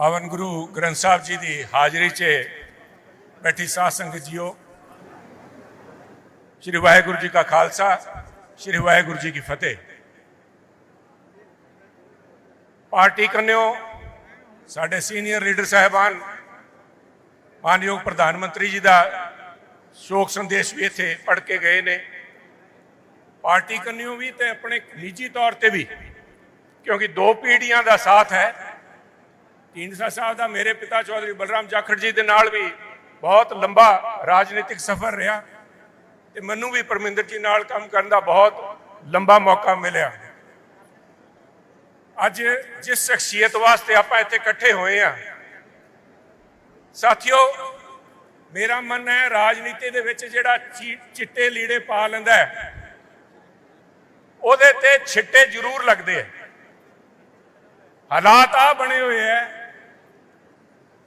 ਪਾਵਨ ਗੁਰੂ ਗ੍ਰੰਥ ਸਾਹਿਬ ਜੀ ਦੀ ਹਾਜ਼ਰੀ 'ਚ ਬੈਠੀ ਸਾਧ ਸੰਗਤ ਜੀਓ ਸ੍ਰੀ ਵਾਹਿਗੁਰੂ ਜੀ ਕਾ ਖਾਲਸਾ ਸ੍ਰੀ ਵਾਹਿਗੁਰੂ ਜੀ ਕੀ ਫਤਿਹ ਪਾਰਟੀ ਕੰਨਿਓ ਸਾਡੇ ਸੀਨੀਅਰ ਲੀਡਰ ਸਾਹਿਬਾਨ ਮਾਨਯੋਗ ਪ੍ਰਧਾਨ ਮੰਤਰੀ ਜੀ ਦਾ ਸ਼ੋਕ ਸੰਦੇਸ਼ ਵੀ ਇੱਥੇ ਪੜ੍ਹ ਕੇ ਗਏ ਨੇ ਪਾਰਟੀ ਕੰਨਿਓ ਵੀ ਤੇ ਆਪਣੇ ਨਿੱਜੀ ਤੌਰ ਤੇ ਵੀ ਕਿਉਂਕਿ ਦੋ ਪੀੜ੍ਹੀਆਂ ਦਾ ਸਾਥ ਹੈ ਢੀਂਡਸਾ ਸਾਹਿਬ ਦਾ ਮੇਰੇ ਪਿਤਾ ਚੌਧਰੀ ਬਲਰਾਮ ਜਾਖੜ ਜੀ ਦੇ ਨਾਲ ਵੀ ਬਹੁਤ ਲੰਬਾ ਰਾਜਨੀਤਿਕ ਸਫ਼ਰ ਰਿਹਾ ਤੇ ਮੈਨੂੰ ਵੀ ਪਰਮਿੰਦਰ ਜੀ ਨਾਲ ਕੰਮ ਕਰਨ ਦਾ ਬਹੁਤ ਲੰਬਾ ਮੌਕਾ ਮਿਲਿਆ। ਅੱਜ ਜਿਸ ਸ਼ਖਸੀਅਤ ਵਾਸਤੇ ਆਪਾਂ ਇੱਥੇ ਇਕੱਠੇ ਹੋਏ ਆ ਸਾਥੀਓ, ਮੇਰਾ ਮਨ ਹੈ ਰਾਜਨੀਤੀ ਦੇ ਵਿੱਚ ਜਿਹੜਾ ਚੀ- ਚਿੱਟੇ ਲੀੜੇ ਪਾ ਲੈਂਦਾ ਹੈ, ਉਹਦੇ ਤੇ ਛਿੱਟੇ ਜ਼ਰੂਰ ਲੱਗਦੇ ਆ ਹਾਲਾਤ ਆ ਬਣੇ ਹੋਏ ਐ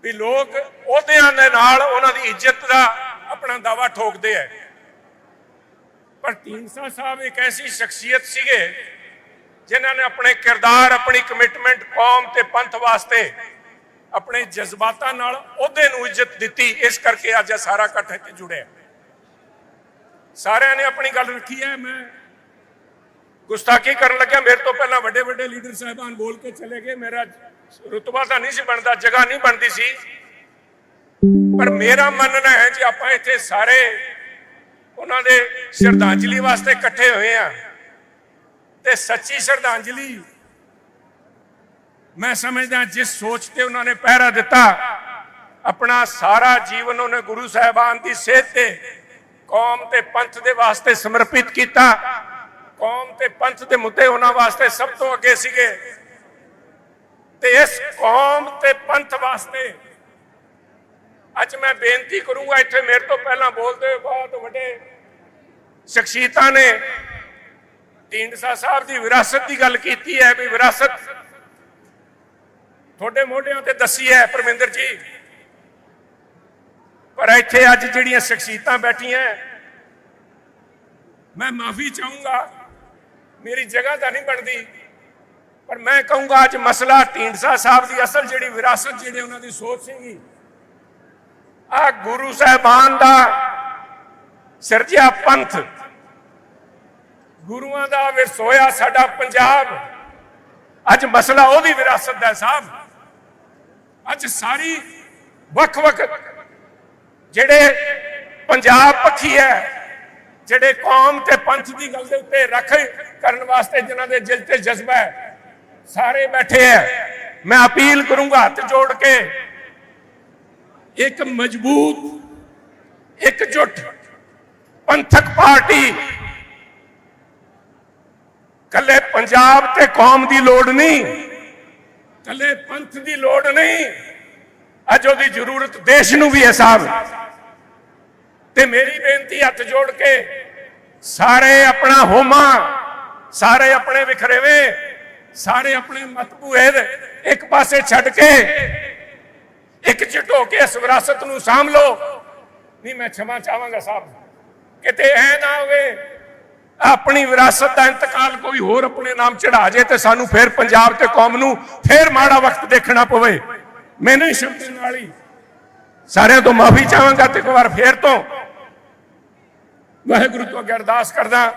ਵੀ ਲੋਕ ਅਹੁਦਿਆਂ ਦੇ ਨਾਲ ਉਹਨਾਂ ਦੀ ਇੱਜ਼ਤ ਦਾ ਆਪਣਾ ਦਾਵਾ ਠੋਕਦੇ ਐ। ਪਰ ਢੀਂਡਸਾ ਸਾਹਿਬ ਇੱਕ ਐਸੀ ਸ਼ਖਸੀਅਤ ਸੀਗੇ, ਜਿਨ੍ਹਾਂ ਨੇ ਆਪਣੇ ਕਿਰਦਾਰ, ਆਪਣੀ ਕਮਿਟਮੈਂਟ ਕੌਮ ਤੇ ਪੰਥ ਵਾਸਤੇ ਆਪਣੇ ਜਜ਼ਬਾਤਾਂ ਨਾਲ ਉਹਦੇ ਨੂੰ ਇੱਜ਼ਤ ਦਿੱਤੀ, ਇਸ ਕਰਕੇ ਅੱਜ ਸਾਰਾ ਇਕੱਠ ਇੱਥੇ ਜੁੜਿਆ। ਸਾਰਿਆਂ ਨੇ ਆਪਣੀ ਗੱਲ ਰੱਖੀ ਹੈ ਮੈਂ ਗੁਸਤਾਖੀ ਕਰਨ ਲੱਗਿਆ। ਮੇਰੇ ਤੋਂ ਪਹਿਲਾਂ ਵੱਡੇ ਵੱਡੇ ਲੀਡਰ ਸਾਹਿਬਾਨ ਬੋਲ ਕੇ ਚਲੇ ਗਏ। ਮੇਰਾ ਰੁਤਬਾ ਤਾਂ ਨਹੀਂ ਸੀ ਬਣਦਾ, ਜਗ੍ਹਾ ਨਹੀਂ ਬਣਦੀ ਸੀ। ਪਰ ਮੇਰਾ ਮੰਨਣਾ ਹੈ ਕਿ ਆਪਾਂ ਇੱਥੇ ਸਾਰੇ ਉਹਨਾਂ ਦੇ ਸ਼ਰਧਾਂਜਲੀ ਵਾਸਤੇ ਇਕੱਠੇ ਹੋਏ ਆ ਤੇ ਸੱਚੀ ਸ਼ਰਧਾਂਜਲੀ ਮੈਂ ਸਮਝਦਾ ਜਿਸ ਸੋਚ ਤੇ ਉਹਨਾਂ ਨੇ ਪਹਿਰਾ ਦਿੱਤਾ, ਆਪਣਾ ਸਾਰਾ ਜੀਵਨ ਉਹਨੇ ਗੁਰੂ ਸਾਹਿਬਾਨ ਦੀ ਸੇਧ ਤੇ, ਕੌਮ ਤੇ ਪੰਥ ਦੇ ਵਾਸਤੇ ਸਮਰਪਿਤ ਕੀਤਾ। ਕੌਮ ਤੇ ਪੰਥ ਦੇ ਮੁੱਦੇ ਉਹਨਾਂ ਵਾਸਤੇ ਸਭ ਤੋਂ ਅੱਗੇ ਸੀਗੇ। ਤੇ ਇਸ ਕੌਮ ਤੇ ਪੰਥ ਵਾਸਤੇ ਅੱਜ ਮੈਂ ਬੇਨਤੀ ਕਰੂੰਗਾ, ਇੱਥੇ ਮੇਰੇ ਤੋਂ ਪਹਿਲਾਂ ਬੋਲਦੇ ਹੋਏ ਬਹੁਤ ਵੱਡੇ ਸ਼ਖਸੀਅਤਾਂ ਨੇ। ਢੀਂਡਸਾ ਸਾਹਿਬ ਦੀ ਵਿਰਾਸਤ ਦੀ ਗੱਲ ਕੀਤੀ ਹੈ ਵੀ ਵਿਰਾਸਤ ਤੁਹਾਡੇ ਮੋਢਿਆਂ ਤੇ ਦੱਸੀ ਹੈ ਪਰਮਿੰਦਰ ਜੀ। ਪਰ ਇੱਥੇ ਅੱਜ ਜਿਹੜੀਆਂ ਸ਼ਖਸੀਅਤਾਂ ਬੈਠੀਆਂ ਮੈਂ ਮਾਫੀ ਚਾਹੂੰਗਾ, ਮੇਰੀ ਜਗ੍ਹਾ ਤਾਂ ਨਹੀਂ ਬਣਦੀ। ਮੈਂ ਕਹੂੰਗਾ ਅੱਜ ਮਸਲਾ ਢੀਂਡਸਾ ਸਾਹਿਬ ਦੀ ਅਸਲ ਜਿਹੜੀ ਵਿਰਾਸਤ ਜਿਹੜੀ ਉਹਨਾਂ ਦੀ ਸੋਚ ਸੀਗੀ, ਆ ਗੁਰੂ ਸਾਹਿਬਾਨ ਦਾ ਸਿਰਜਿਆ ਪੰਥ। ਗੁਰੂਆਂ ਦਾ ਵਿਰਸੋਇਆ ਸਾਡਾ ਪੰਜਾਬ। ਅੱਜ ਮਸਲਾ ਉਹਦੀ ਵਿਰਾਸਤ ਦਾ ਸਾਹਿਬ। ਅੱਜ ਸਾਰੀ ਵੱਖ-ਵੱਖ ਜਿਹੜੇ ਪੰਜਾਬ ਪੱਖੀ ਹੈ, ਜਿਹੜੇ ਕੌਮ ਤੇ ਪੰਥ ਦੀ ਗੱਲ ਦੇ ਉੱਤੇ ਰੱਖ ਕਰਨ ਵਾਸਤੇ ਜਿਨ੍ਹਾਂ ਦੇ ਦਿਲ ਤੇ ਜਜ਼ਬਾ ਹੈ ਸਾਰੇ ਬੈਠੇ ਹੈ ਮੈਂ ਅਪੀਲ ਕਰੂੰਗਾ ਹੱਥ ਜੋੜ ਕੇ, ਇੱਕ ਮਜ਼ਬੂਤ ਇਕਜੁੱਟ ਪੰਥਕ ਪਾਰਟੀ ਕੱਲੇ ਪੰਜਾਬ ਤੇ ਕੌਮ ਦੀ ਲੋੜ ਨਹੀਂ, ਕੱਲੇ ਪੰਥ ਦੀ ਲੋੜ ਨਹੀਂ, ਅੱਜ ਉਹਦੀ ਜ਼ਰੂਰਤ ਦੇਸ਼ ਨੂੰ ਵੀ ਹੈ ਸਾਹਿਬ। ਤੇ ਮੇਰੀ ਬੇਨਤੀ ਹੱਥ ਜੋੜ ਕੇ, ਸਾਰੇ ਆਪਣਾ ਹੋਮਾ, ਸਾਰੇ ਆਪਣੇ ਵਿਖਰੇਵੇ ਸਾਰੇ ਆਪਣੇ ਮਤਬੂਹੇਦ ਇੱਕ ਪਾਸੇ ਛੱਡ ਕੇ ਇੱਕ ਜਿੱਟ ਕੇ ਇਸ ਵਿਰਾਸਤ ਨੂੰ ਸਾਂਭ ਲਓ। ਨਹੀਂ, ਮੈਂ ਛਮਾ ਚਾਹਾਂਗਾ ਸਾਹਿਬ, ਕਿਤੇ ਐ ਨਾ ਹੋਵੇ, ਆਪਣੀ ਵਿਰਾਸਤ ਦਾ ਇੰਤਕਾਲ ਕੋਈ ਹੋਰ ਆਪਣੇ ਨਾਮ ਚੜਾ ਜੇ ਤੇ ਸਾਨੂੰ ਫੇਰ ਪੰਜਾਬ ਤੇ ਕੌਮ ਨੂੰ ਫੇਰ ਮਾੜਾ ਵਕਤ ਦੇਖਣਾ ਪਵੇ। ਮੈਨੇ ਸ਼ਬਦ ਨਾਲ ਹੀ ਸਾਰਿਆਂ ਤੋਂ ਮਾਫੀ ਚਾਹਾਂਗਾ ਤੇ ਇੱਕ ਵਾਰ ਫੇਰ ਤੋਂ। ਵਾਹਿਗੁਰੂ ਤੋਂ ਅਰਦਾਸ ਕਰਦਾ,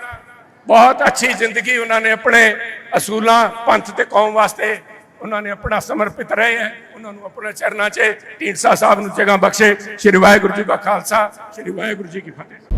ਬਹੁਤ ਅੱਛੀ ਜ਼ਿੰਦਗੀ ਉਹਨਾਂ ਨੇ ਆਪਣੇ ਅਸੂਲਾਂ ਪੰਥ ਤੇ ਕੌਮ ਵਾਸਤੇ ਉਹਨਾਂ ਨੇ ਆਪਣਾ ਸਮਰਪਿਤ ਰਹੇ ਹੈ, ਉਹਨਾਂ ਨੂੰ ਆਪਣੇ ਚਰਨਾਂ 'ਚ ਢੀਂਡਸਾ ਸਾਹਿਬ ਨੂੰ ਜਗ੍ਹਾ ਬਖਸ਼ੇ। ਸ਼੍ਰੀ ਵਾਹਿਗੁਰੂ ਜੀ ਕਾ ਖਾਲਸਾ, ਸ਼੍ਰੀ ਵਾਹਿਗੁਰੂ ਜੀ ਕੀ ਫਤਿਹ।